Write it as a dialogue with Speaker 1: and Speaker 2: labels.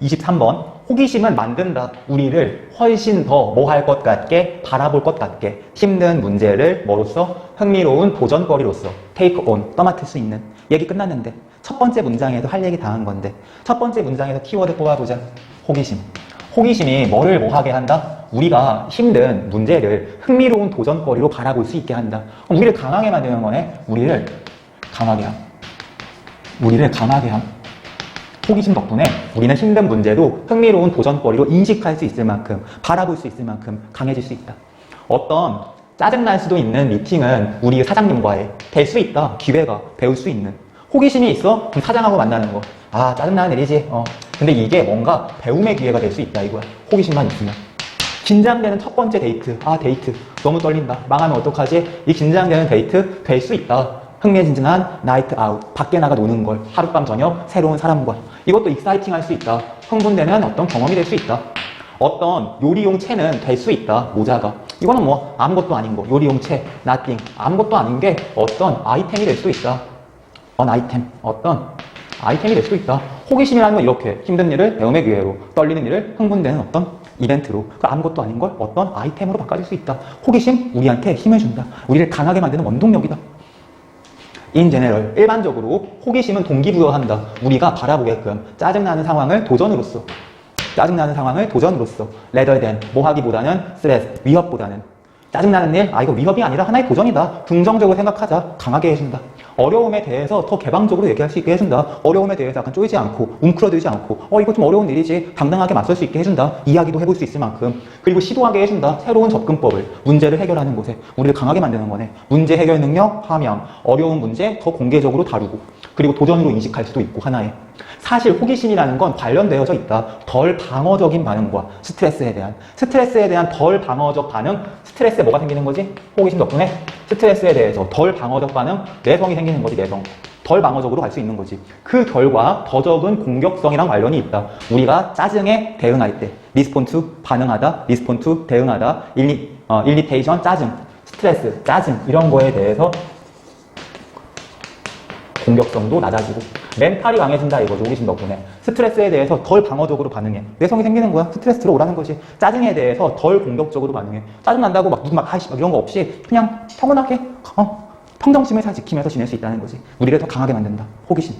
Speaker 1: 23번 호기심은 만든다. 우리를 훨씬 더 뭐 할 것 같게 바라볼 것 같게 힘든 문제를 뭐로서 흥미로운 도전거리로서 take on 떠맡을 수 있는 얘기 끝났는데 첫 번째 문장에도 할 얘기 다 한 건데 첫 번째 문장에서 키워드 뽑아보자. 호기심. 호기심이 뭐를 뭐 하게 한다? 우리가 힘든 문제를 흥미로운 도전거리로 바라볼 수 있게 한다. 그럼 우리를 강하게 만드는 거네. 우리를 강하게 함. 우리를 강하게 함. 호기심 덕분에 우리는 힘든 문제도 흥미로운 도전거리로 인식할 수 있을 만큼 바라볼 수 있을 만큼 강해질 수 있다. 어떤 짜증날 수도 있는 미팅은 우리 사장님과의 될 수 있다. 기회가 배울 수 있는 호기심이 있어? 사장하고 만나는 거. 아 짜증나는 일이지. 어. 근데 이게 뭔가 배움의 기회가 될 수 있다 이거야. 호기심만 있으면. 긴장되는 첫 번째 데이트. 아, 데이트. 너무 떨린다. 망하면 어떡하지? 이 긴장되는 데이트 될 수 있다. 흥미진진한 나이트 아웃. 밖에 나가 노는 걸. 하룻밤 저녁 새로운 사람과. 이것도 익사이팅 할 수 있다. 흥분되는 어떤 경험이 될 수 있다. 어떤 요리용 채는 될 수 있다. 모자가. 이거는 뭐 아무것도 아닌 거. 요리용 채, nothing. 아무것도 아닌 게 어떤 아이템이 될 수 있다. 어떤 아이템, 어떤 아이템이 될 수 있다. 호기심이라는 건 이렇게 힘든 일을 배움의 기회로, 떨리는 일을 흥분되는 어떤 이벤트로, 그 아무것도 아닌 걸 어떤 아이템으로 바꿔줄 수 있다. 호기심 우리한테 힘을 준다. 우리를 강하게 만드는 원동력이다. In general, 일반적으로 호기심은 동기부여한다. 우리가 바라보게끔 짜증나는 상황을 도전으로써, 짜증나는 상황을 도전으로써, rather 뭐 하기보다는 stress, 위협보다는. 짜증나는 일, 아, 이거 위협이 아니라 하나의 도전이다. 긍정적으로 생각하자. 강하게 해준다. 어려움에 대해서 더 개방적으로 얘기할 수 있게 해준다. 어려움에 대해서 약간 쪼이지 않고, 웅크러들지 않고, 어, 이거 좀 어려운 일이지. 당당하게 맞설 수 있게 해준다. 이야기도 해볼 수 있을 만큼. 그리고 시도하게 해준다. 새로운 접근법을, 문제를 해결하는 곳에 우리를 강하게 만드는 거네. 문제 해결 능력, 함양, 어려운 문제 더 공개적으로 다루고, 그리고 도전으로 인식할 수도 있고, 하나의. 사실 호기심이라는 건 관련되어져 있다. 덜 방어적인 반응과 스트레스에 대한. 스트레스에 대한 덜 방어적 반응, 스트레스에 뭐가 생기는 거지? 호기심 덕분에 스트레스에 대해서 덜 방어적 반응, 내성이 생기는 거지, 내성. 덜 방어적으로 갈 수 있는 거지. 그 결과 더 적은 공격성이랑 관련이 있다. 우리가 짜증에 대응할 때, 리스폰투 반응하다, 리스폰투 대응하다, 일리, 어, 일리테이션 짜증, 스트레스, 짜증 이런 거에 대해서 공격성도 낮아지고 멘탈이 강해진다 이거죠 호기심 덕분에. 스트레스에 대해서 덜 방어적으로 반응해. 내성이 생기는 거야. 스트레스 들어오라는 거지. 짜증에 대해서 덜 공격적으로 반응해. 짜증 난다고 막 누구 막 하시 막 이런 거 없이 그냥 평온하게 어, 평정심을 잘 지키면서 지낼 수 있다는 거지. 우리를 더 강하게 만든다. 호기심